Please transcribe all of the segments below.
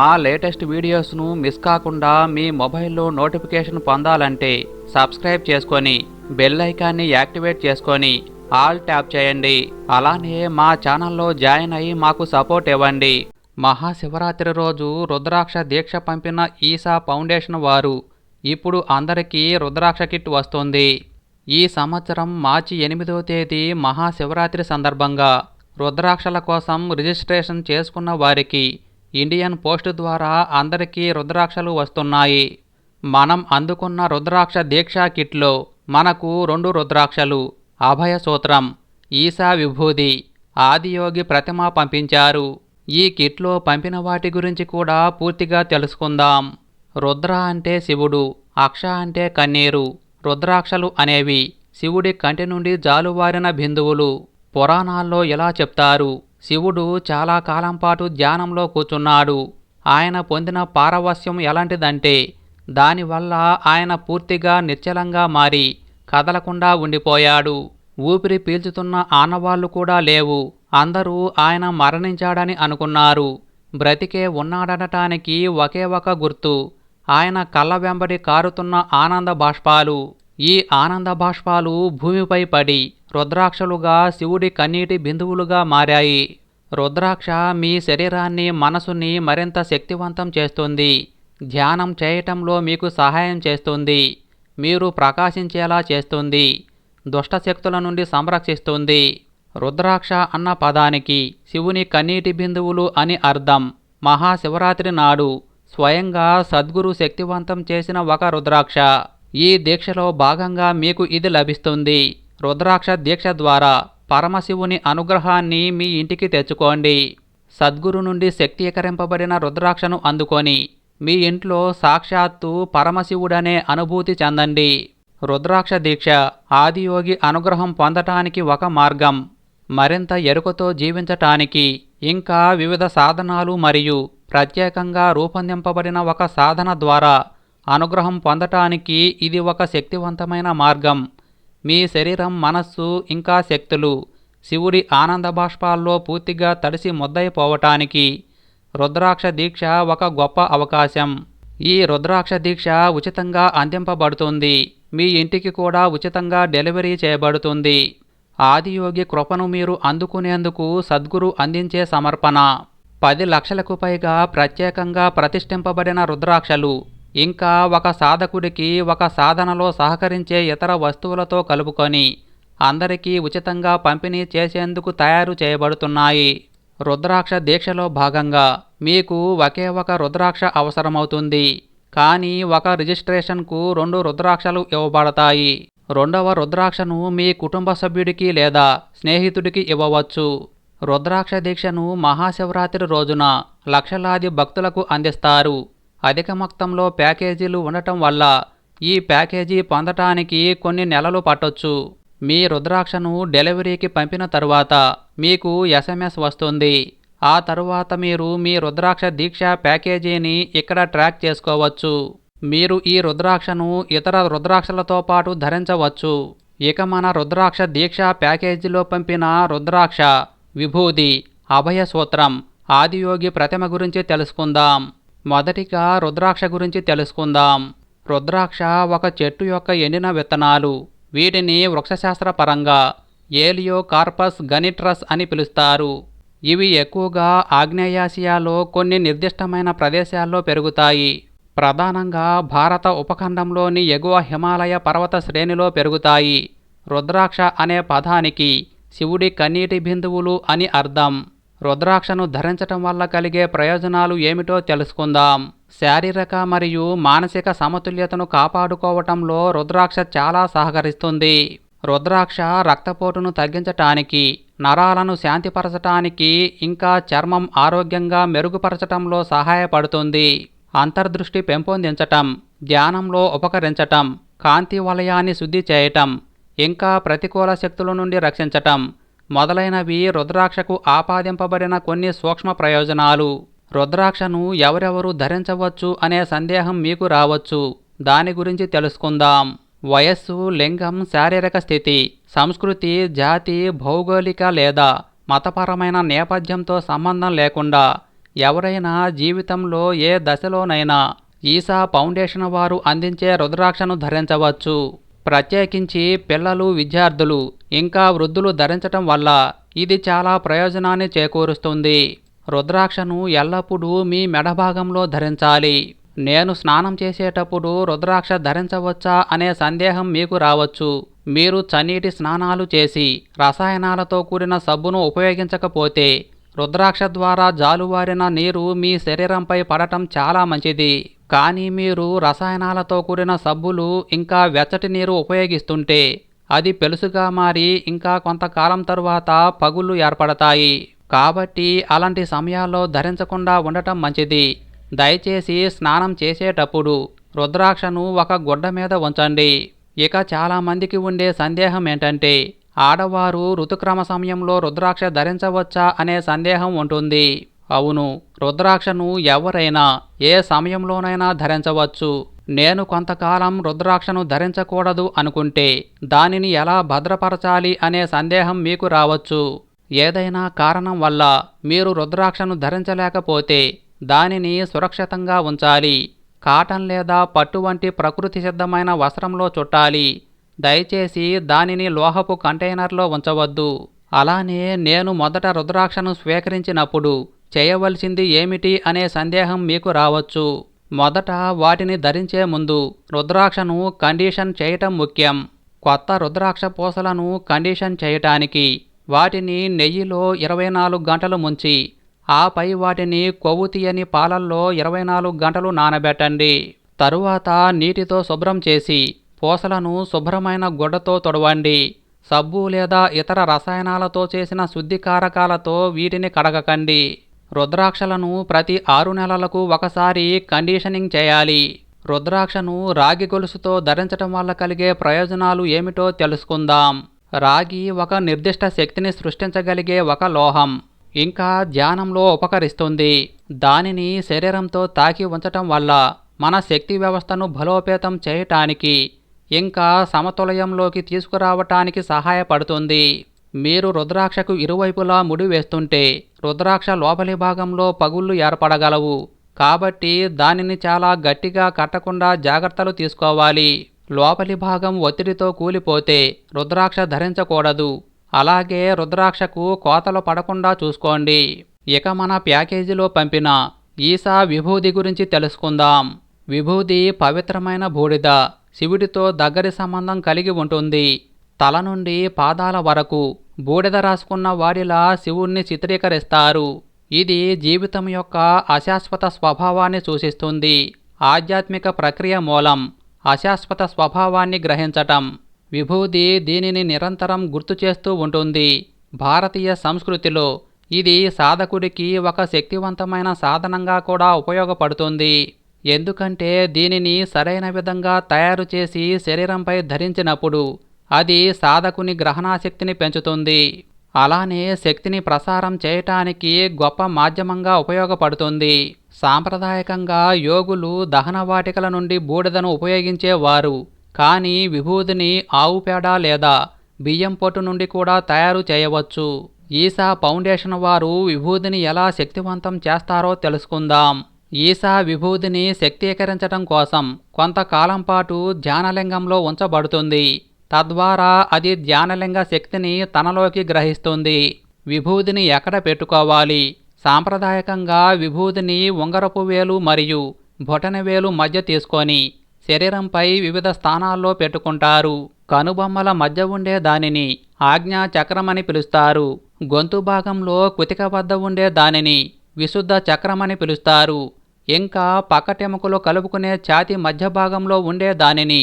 మా latest వీడియోస్ను miss కాకుండా మీ మొబైల్లో నోటిఫికేషన్ పొందాలంటే సబ్స్క్రైబ్ చేసుకొని బెల్ ఐకాన్ని యాక్టివేట్ చేసుకొని ఆల్ ట్యాప్ చేయండి. అలానే మా ఛానల్లో జాయిన్ అయ్యి మాకు సపోర్ట్ ఇవ్వండి. మహాశివరాత్రి రోజు రుద్రాక్ష దీక్ష పంపిన ఈసా ఫౌండేషన్ వారు ఇప్పుడు అందరికీ రుద్రాక్ష కిట్ వస్తుంది. ఈ సంవత్సరం మార్చి ఎనిమిదవ తేదీ మహాశివరాత్రి సందర్భంగా రుద్రాక్షల కోసం రిజిస్ట్రేషన్ చేసుకున్న వారికి ఇండియన్ పోస్ట్ ద్వారా అందరికీ రుద్రాక్షలు వస్తున్నాయి. మనం అందుకున్న రుద్రాక్ష దీక్షా కిట్లో మనకు రెండు రుద్రాక్షలు. అభయ సూత్రం ఈశా విభూది ఆదియోగి ప్రతిమ పంపించారు. ఈ కిట్లో పంపిన వాటి గురించి కూడా పూర్తిగా తెలుసుకుందాం. రుద్ర అంటే శివుడు అక్ష అంటే కన్నీరు. రుద్రాక్షలు అనేవి శివుడి కంటి నుండి జాలువారిన బిందువులు. పురాణాల్లో ఇలా చెప్తారు. శివుడు చాలా కాలం పాటు ధ్యానంలో కూర్చున్నాడు. ఆయన పొందిన పారవస్యం ఎలాంటిదంటే దానివల్ల ఆయన పూర్తిగా నిశ్చలంగా మారి కదలకుండా ఉండిపోయాడు. ఊపిరి పీల్చుతున్న ఆనవాళ్ళు కూడా లేవు. అందరూ ఆయన మరణించాడని అనుకున్నారు. బ్రతికే ఉన్నాడనటానికి ఒకే ఒక గుర్తు ఆయన కళ్ళ వెంబడి కారుతున్న ఆనంద బాష్పాలు. ఈ ఆనంద బాష్పాలు భూమిపై పడి రుద్రాక్షలుగా శివుడి కన్నీటి బిందువులుగా మారాయి. రుద్రాక్ష మీ శరీరాన్ని మనసుని మరింత శక్తివంతం చేస్తుంది. ధ్యానం చేయటంలో మీకు సహాయం చేస్తుంది. మీరు ప్రకాశించేలా చేస్తుంది. దుష్టశక్తుల నుండి సంరక్షిస్తుంది. రుద్రాక్ష అన్న పదానికి శివుని కన్నీటి బిందువులు అని అర్థం. మహాశివరాత్రి నాడు స్వయంగా సద్గురు శక్తివంతం చేసిన ఒక రుద్రాక్ష. ఈ దీక్షలో భాగంగా మీకు ఇది లభిస్తుంది. రుద్రాక్ష దీక్ష ద్వారా పరమశివుని అనుగ్రహాన్ని మీ ఇంటికి తెచ్చుకోండి. సద్గురు నుండి శక్తీకరింపబడిన రుద్రాక్షను అందుకొని మీ ఇంట్లో సాక్షాత్తు పరమశివుడనే అనుభూతి చెందండి. రుద్రాక్ష దీక్ష ఆదియోగి అనుగ్రహం పొందటానికి ఒక మార్గం. మరింత ఎరుకతో జీవించటానికి ఇంకా వివిధ సాధనాలు మరియు ప్రత్యేకంగా రూపొందింపబడిన ఒక సాధన ద్వారా అనుగ్రహం పొందటానికి ఇది ఒక శక్తివంతమైన మార్గం. మీ శరీరం మనస్సు ఇంకా శక్తులు. శివుడి ఆనంద బాష్పాల్లో పూర్తిగా తడిసి ముద్దయిపోవటానికి రుద్రాక్ష దీక్ష ఒక గొప్ప అవకాశం. ఈ రుద్రాక్ష దీక్ష ఉచితంగా అందింపబడుతుంది. మీ ఇంటికి కూడా ఉచితంగా డెలివరీ చేయబడుతుంది. ఆదియోగి కృపను మీరు అందుకునేందుకు సద్గురు అందించే సమర్పణ. పది లక్షలకు పైగా ప్రత్యేకంగా ప్రతిష్ఠింపబడిన రుద్రాక్షలు. ఇంకా ఒక సాధకుడికి ఒక సాధనలో సహకరించే ఇతర వస్తువులతో కలుపుకొని అందరికీ ఉచితంగా పంపిణీ చేసేందుకు తయారు చేయబడుతున్నాయి. రుద్రాక్ష దీక్షలో భాగంగా మీకు ఒకే ఒక రుద్రాక్ష అవసరమవుతుంది. కానీ ఒక రిజిస్ట్రేషన్కు రెండు రుద్రాక్షలు ఇవ్వబడతాయి. రెండవ రుద్రాక్షను మీ కుటుంబ సభ్యుడికి లేదా స్నేహితుడికి ఇవ్వవచ్చు. రుద్రాక్ష దీక్షను మహాశివరాత్రి రోజున లక్షలాది భక్తులకు అందిస్తారు. అధిక మొత్తంలో ప్యాకేజీలు ఉండటం వల్ల ఈ ప్యాకేజీ పొందటానికి కొన్ని నెలలు పట్టొచ్చు. మీ రుద్రాక్షను డెలివరీకి పంపిన తరువాత మీకు ఎస్ఎంఎస్ వస్తుంది. ఆ తరువాత మీరు మీ రుద్రాక్ష దీక్ష ప్యాకేజీని ఇక్కడ ట్రాక్ చేసుకోవచ్చు. మీరు ఈ రుద్రాక్షను ఇతర రుద్రాక్షలతో పాటు ధరించవచ్చు. ఇక మన రుద్రాక్ష దీక్ష ప్యాకేజీలో పంపిన రుద్రాక్ష విభూది అభయ సూత్రం ఆదియోగి ప్రతిమ గురించి తెలుసుకుందాం. మొదటిగా రుద్రాక్ష గురించి తెలుసుకుందాం. రుద్రాక్ష ఒక చెట్టు యొక్క ఎండిన విత్తనాలు. వీటిని వృక్షశాస్త్రపరంగా ఏలియో కార్పస్ గనిట్రస్ అని పిలుస్తారు. ఇవి ఎక్కువగా ఆగ్నేయాసియాలో కొన్ని నిర్దిష్టమైన ప్రదేశాల్లో పెరుగుతాయి. ప్రధానంగా భారత ఉపఖండంలోని ఎగువ హిమాలయ పర్వత శ్రేణిలో పెరుగుతాయి. రుద్రాక్ష అనే పదానికి శివుడి కన్నీటి బిందువులు అని అర్థం. రుద్రాక్షను ధరించటం వల్ల కలిగే ప్రయోజనాలు ఏమిటో తెలుసుకుందాం. శారీరక మరియు మానసిక సమతుల్యతను కాపాడుకోవటంలో రుద్రాక్ష చాలా సహకరిస్తుంది. రుద్రాక్ష రక్తపోటును తగ్గించటానికి నరాలను శాంతిపరచటానికి ఇంకా చర్మం ఆరోగ్యంగా మెరుగుపరచటంలో సహాయపడుతుంది. అంతర్దృష్టి పెంపొందించటం ధ్యానంలో ఉపకరించటం కాంతి వలయాన్ని శుద్ధి చేయటం ఇంకా ప్రతికూల శక్తుల నుండి రక్షించటం మొదలైనవి రుద్రాక్షకు ఆపాదింపబడిన కొన్ని సూక్ష్మ ప్రయోజనాలు. రుద్రాక్షను ఎవరెవరు ధరించవచ్చు అనే సందేహం మీకు రావచ్చు. దాని గురించి తెలుసుకుందాం. వయస్సు లింగం శారీరక స్థితి సంస్కృతి జాతి భౌగోళిక లేదా మతపరమైన నేపథ్యంతో సంబంధం లేకుండా ఎవరైనా జీవితంలో ఏ దశలోనైనా ఈసా ఫౌండేషన్ వారు అందించే రుద్రాక్షను ధరించవచ్చు. ప్రత్యేకించి పిల్లలు విద్యార్థులు ఇంకా వృద్ధులు ధరించటం వల్ల ఇది చాలా ప్రయోజనాన్ని చేకూరుస్తుంది. రుద్రాక్షను ఎల్లప్పుడూ మీ మెడ భాగంలో ధరించాలి. నేను స్నానం చేసేటప్పుడు రుద్రాక్ష ధరించవచ్చా అనే సందేహం మీకు రావచ్చు. మీరు చనీటి స్నానాలు చేసి రసాయనాలతో కూడిన సబ్బును ఉపయోగించకపోతే రుద్రాక్ష ద్వారా జాలువారిన నీరు మీ శరీరంపై పడటం చాలా మంచిది. కానీ మీరు రసాయనాలతో కూడిన సబ్బులు ఇంకా వెచ్చటి నీరు ఉపయోగిస్తుంటే అది పెలుసుగా మారి ఇంకా కొంతకాలం తరువాత పగుళ్ళు ఏర్పడతాయి. కాబట్టి అలాంటి సమయాల్లో ధరించకుండా ఉండటం మంచిది. దయచేసి స్నానం చేసేటప్పుడు రుద్రాక్షను ఒక గుడ్డ మీద ఉంచండి. ఇక చాలామందికి ఉండే సందేహం ఏంటంటే ఆడవారు ఋతుక్రమ సమయంలో రుద్రాక్ష ధరించవచ్చా అనే సందేహం ఉంటుంది. అవును రుద్రాక్షను ఎవరైనా ఏ సమయంలోనైనా ధరించవచ్చు. నేను కొంతకాలం రుద్రాక్షను ధరించకూడదు అనుకుంటే దానిని ఎలా భద్రపరచాలి అనే సందేహం మీకు రావచ్చు. ఏదైనా కారణం వల్ల మీరు రుద్రాక్షను ధరించలేకపోతే దానిని సురక్షితంగా ఉంచాలి. కాటన్ లేదా పట్టు వంటి ప్రకృతి సిద్ధమైన వస్త్రంలో చుట్టాలి. దయచేసి దానిని లోహపు కంటైనర్లో ఉంచవద్దు. అలానే నేను మొదట రుద్రాక్షను స్వీకరించినప్పుడు చేయవలసింది ఏమిటి అనే సందేహం మీకు రావచ్చు. మొదట వాటిని ధరించే ముందు రుద్రాక్షను కండిషన్ చేయటం ముఖ్యం. కొత్త రుద్రాక్ష పూసలను కండిషన్ చేయటానికి వాటిని నెయ్యిలో ఇరవై నాలుగు గంటలు ముంచి ఆపై వాటిని కొవ్వు తీయని పాలల్లో ఇరవై నాలుగు గంటలు నానబెట్టండి. తరువాత నీటితో శుభ్రం చేసి పూసలను శుభ్రమైన గుడ్డతో తొడవండి. సబ్బు లేదా ఇతర రసాయనాలతో చేసిన శుద్ధికారకాలతో వీటిని కడగకండి. రుద్రాక్షలను ప్రతి ఆరు నెలలకు ఒకసారి కండిషనింగ్ చేయాలి. రుద్రాక్షను రాగి గొలుసుతో ధరించటం వల్ల కలిగే ప్రయోజనాలు ఏమిటో తెలుసుకుందాం. రాగి ఒక నిర్దిష్ట శక్తిని సృష్టించగలిగే ఒక లోహం. ఇంకా ధ్యానంలో ఉపకరిస్తుంది. దానిని శరీరంతో తాకి ఉంచటం వల్ల మన శక్తి వ్యవస్థను బలోపేతం చేయటానికి ఇంకా సమతులయంలోకి తీసుకురావటానికి సహాయపడుతుంది. మీరు రుద్రాక్షకు ఇరువైపులా ముడి వేస్తుంటే రుద్రాక్ష లోపలి భాగంలో పగుళ్ళు ఏర్పడగలవు. కాబట్టి దానిని చాలా గట్టిగా కట్టకుండా జాగ్రత్తలు తీసుకోవాలి. లోపలి భాగం ఒత్తిడితో కూలిపోతే రుద్రాక్ష ధరించకూడదు. అలాగే రుద్రాక్షకు కోతలు పడకుండా చూసుకోండి. ఇక మన ప్యాకేజీలో పంపిన ఈసా విభూది గురించి తెలుసుకుందాం. విభూది పవిత్రమైన బూడిద శివుడితో దగ్గరి సంబంధం కలిగి ఉంటుంది. తల నుండి పాదాల వరకు బూడిద రాసుకున్న వారిలా శివుణ్ణి చిత్రీకరిస్తారు. ఇది జీవితం యొక్క అశాశ్వత స్వభావాన్ని సూచిస్తుంది. ఆధ్యాత్మిక ప్రక్రియ మూలం అశాశ్వత స్వభావాన్ని గ్రహించటం. విభూది దీనిని నిరంతరం గుర్తు చేస్తూ ఉంటుంది. భారతీయ సంస్కృతిలో ఇది సాధకుడికి ఒక శక్తివంతమైన సాధనంగా కూడా ఉపయోగపడుతుంది. ఎందుకంటే దీనిని సరైన విధంగా తయారు చేసి శరీరంపై ధరించినప్పుడు అది సాధకుని గ్రహణాశక్తిని పెంచుతుంది. అలానే శక్తిని ప్రసారం చేయటానికి గొప్ప మాధ్యమంగా ఉపయోగపడుతుంది. సాంప్రదాయకంగా యోగులు దహన వాటికల నుండి బూడిదను ఉపయోగించేవారు. కానీ విభూదిని ఆవు పేడ లేదా బియ్యం పొట్టు నుండి కూడా తయారు చేయవచ్చు. ఈసా ఫౌండేషన్ వారు విభూదిని ఎలా శక్తివంతం చేస్తారో తెలుసుకుందాం. ఈసా విభూదిని శక్తీకరించడం కోసం కొంతకాలం పాటు ధ్యానలింగంలో ఉంచబడుతుంది. తద్వారా అది ధ్యానలింగ శక్తిని తనలోకి గ్రహిస్తుంది. విభూదిని ఎక్కడ పెట్టుకోవాలి? సాంప్రదాయకంగా విభూదిని ఉంగరపు వేలు మరియు బొటన వేలు మధ్య తీసుకొని శరీరంపై వివిధ స్థానాల్లో పెట్టుకుంటారు. కనుబొమ్మల మధ్య ఉండే దానిని ఆజ్ఞా చక్రమని పిలుస్తారు. గొంతు భాగంలో కుతిక వద్ద ఉండే దానిని విశుద్ధ చక్రమని పిలుస్తారు. ఇంకా పక్కటెముకలు కలుపుకునే ఛాతి మధ్య భాగంలో ఉండే దానిని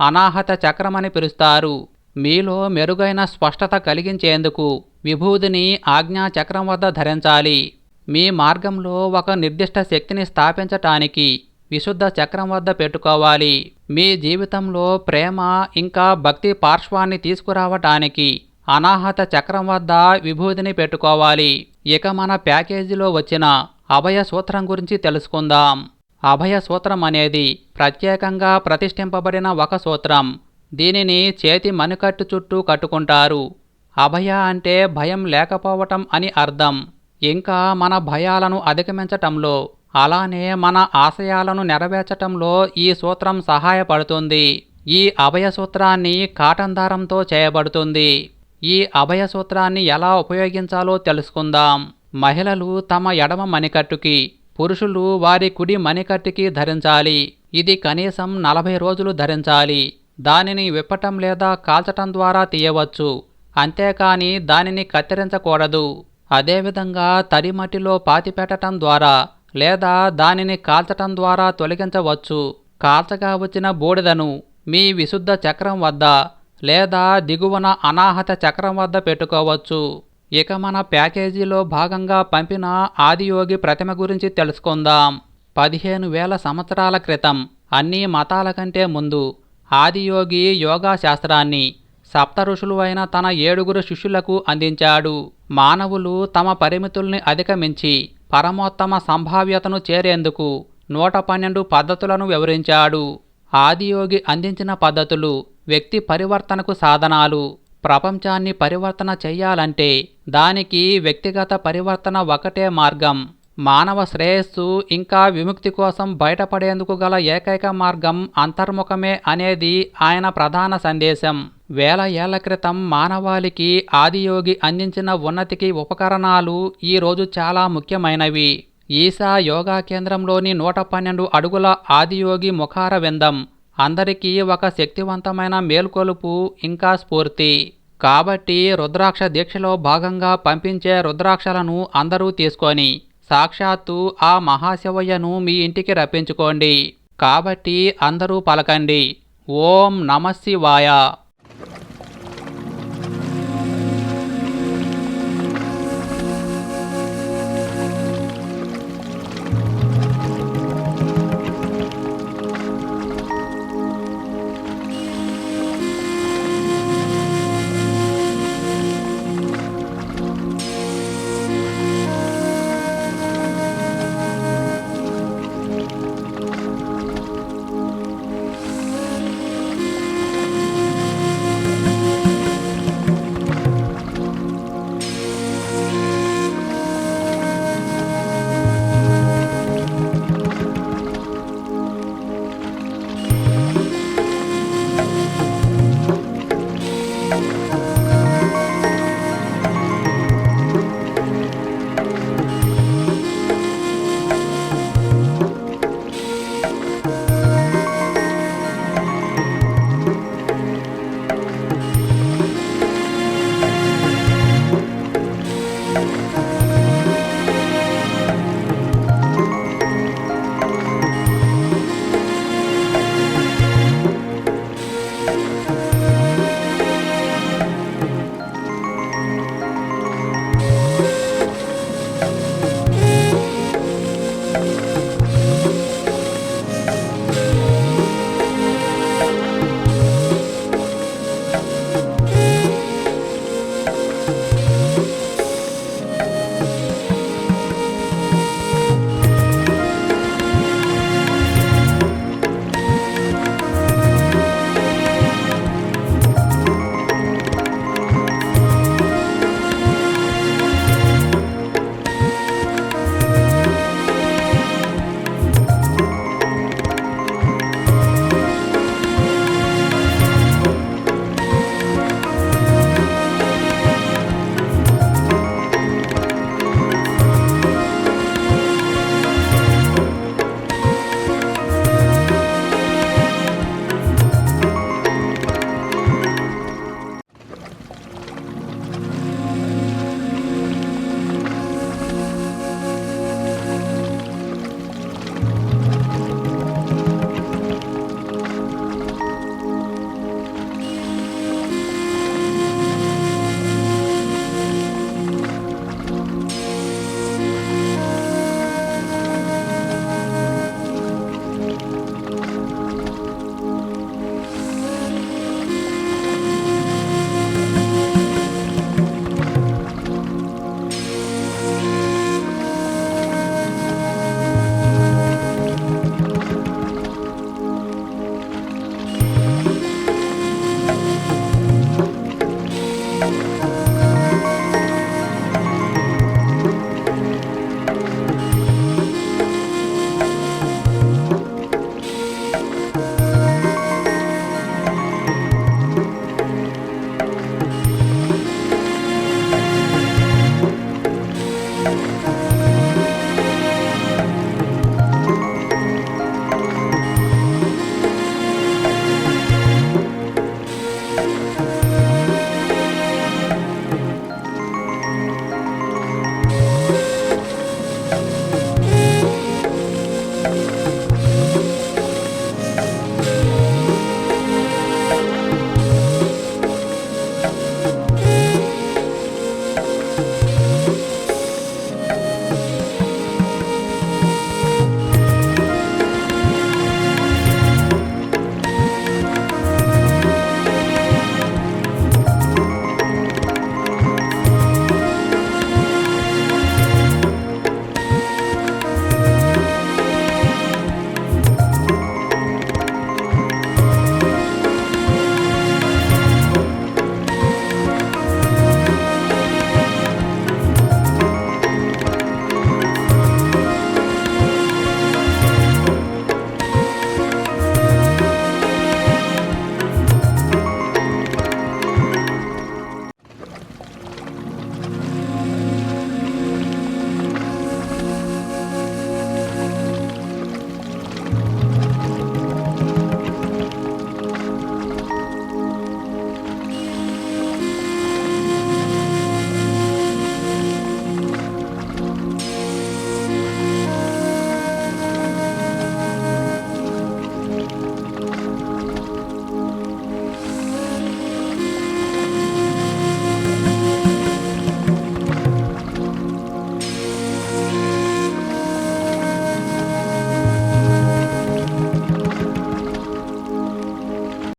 అనాహత చక్రమని పిలుస్తారు. మీలో మెరుగైన స్పష్టత కలిగించేందుకు విభూదిని ఆజ్ఞా చక్రం వద్ద ధరించాలి. మీ మార్గంలో ఒక నిర్దిష్ట శక్తిని స్థాపించటానికి విశుద్ధ చక్రం వద్ద పెట్టుకోవాలి. మీ జీవితంలో ప్రేమ ఇంకా భక్తి పార్శ్వాన్ని తీసుకురావటానికి అనాహత చక్రం వద్ద విభూతిని పెట్టుకోవాలి. ఇక మన ప్యాకేజీలో వచ్చిన అభయ సూత్రం గురించి తెలుసుకుందాం. అభయ సూత్రం అనేది ప్రత్యేకంగా ప్రతిష్ఠింపబడిన ఒక సూత్రం. దీనిని చేతి మణికట్టు చుట్టూ కట్టుకుంటారు. అభయ అంటే భయం లేకపోవటం అని అర్థం. ఇంకా మన భయాలను అధిగమించటంలో అలానే మన ఆశయాలను నెరవేర్చటంలో ఈ సూత్రం సహాయపడుతుంది. ఈ అభయ సూత్రాన్ని కాటన్ దారంతో చేయబడుతుంది. ఈ అభయ సూత్రాన్ని ఎలా ఉపయోగించాలో తెలుసుకుందాం. మహిళలు తమ ఎడమ మణికట్టుకి పురుషులు వారి కుడి మణికట్టికి ధరించాలి. ఇది కనీసం నలభై రోజులు ధరించాలి. దానిని విప్పటం లేదా కాల్చటం ద్వారా తీయవచ్చు. అంతేకాని దానిని కత్తిరించకూడదు. అదేవిధంగా తడి మట్టిలో పాతిపెట్టడం ద్వారా లేదా దానిని కాల్చటం ద్వారా తొలగించవచ్చు. కాల్చగా వచ్చిన బూడిదను మీ విశుద్ధ చక్రం వద్ద లేదా దిగువన అనాహత చక్రం వద్ద పెట్టుకోవచ్చు. ఇక మన ప్యాకేజీలో భాగంగా పంపిన ఆదియోగి ప్రతిమ గురించి తెలుసుకుందాం. పదిహేను వేల సంవత్సరాల క్రితం అన్ని మతాల కంటే ముందు ఆదియోగి యోగా శాస్త్రాన్ని సప్త ఋషులు అయిన తన ఏడుగురు శిష్యులకు అందించాడు. మానవులు తమ పరిమితుల్ని అధిగమించి పరమోత్తమ సంభావ్యతను చేరేందుకు నూట పన్నెండు పద్ధతులను వివరించాడు. ఆదియోగి అందించిన పద్ధతులు వ్యక్తి పరివర్తనకు సాధనాలు ప్రపంచాన్ని పరివర్తన చెయ్యాలంటే దానికి వ్యక్తిగత పరివర్తన ఒకటే మార్గం. మానవ శ్రేయస్సు ఇంకా విముక్తి కోసం బయటపడేందుకు గల ఏకైక మార్గం అంతర్ముఖమే అనేది ఆయన ప్రధాన సందేశం. వేల ఏళ్ళ క్రితం మానవాళికి ఆదియోగి అందించిన ఉన్నతికి ఉపకరణాలు ఈరోజు చాలా ముఖ్యమైనవి. ఈశా యోగా కేంద్రంలోని నూట పన్నెండు అడుగుల ఆదియోగి ముఖార విందం అందరికీ ఒక శక్తివంతమైన మేల్కొలుపు ఇంకా స్ఫూర్తి. కాబట్టి రుద్రాక్ష దీక్షలో భాగంగా పంపించే రుద్రాక్షలను అందరూ తీసుకొని సాక్షాత్తు ఆ మహాశివయ్యను మీ ఇంటికి రప్పించుకోండి. కాబట్టి అందరూ పలకండి. ఓం నమశివాయ.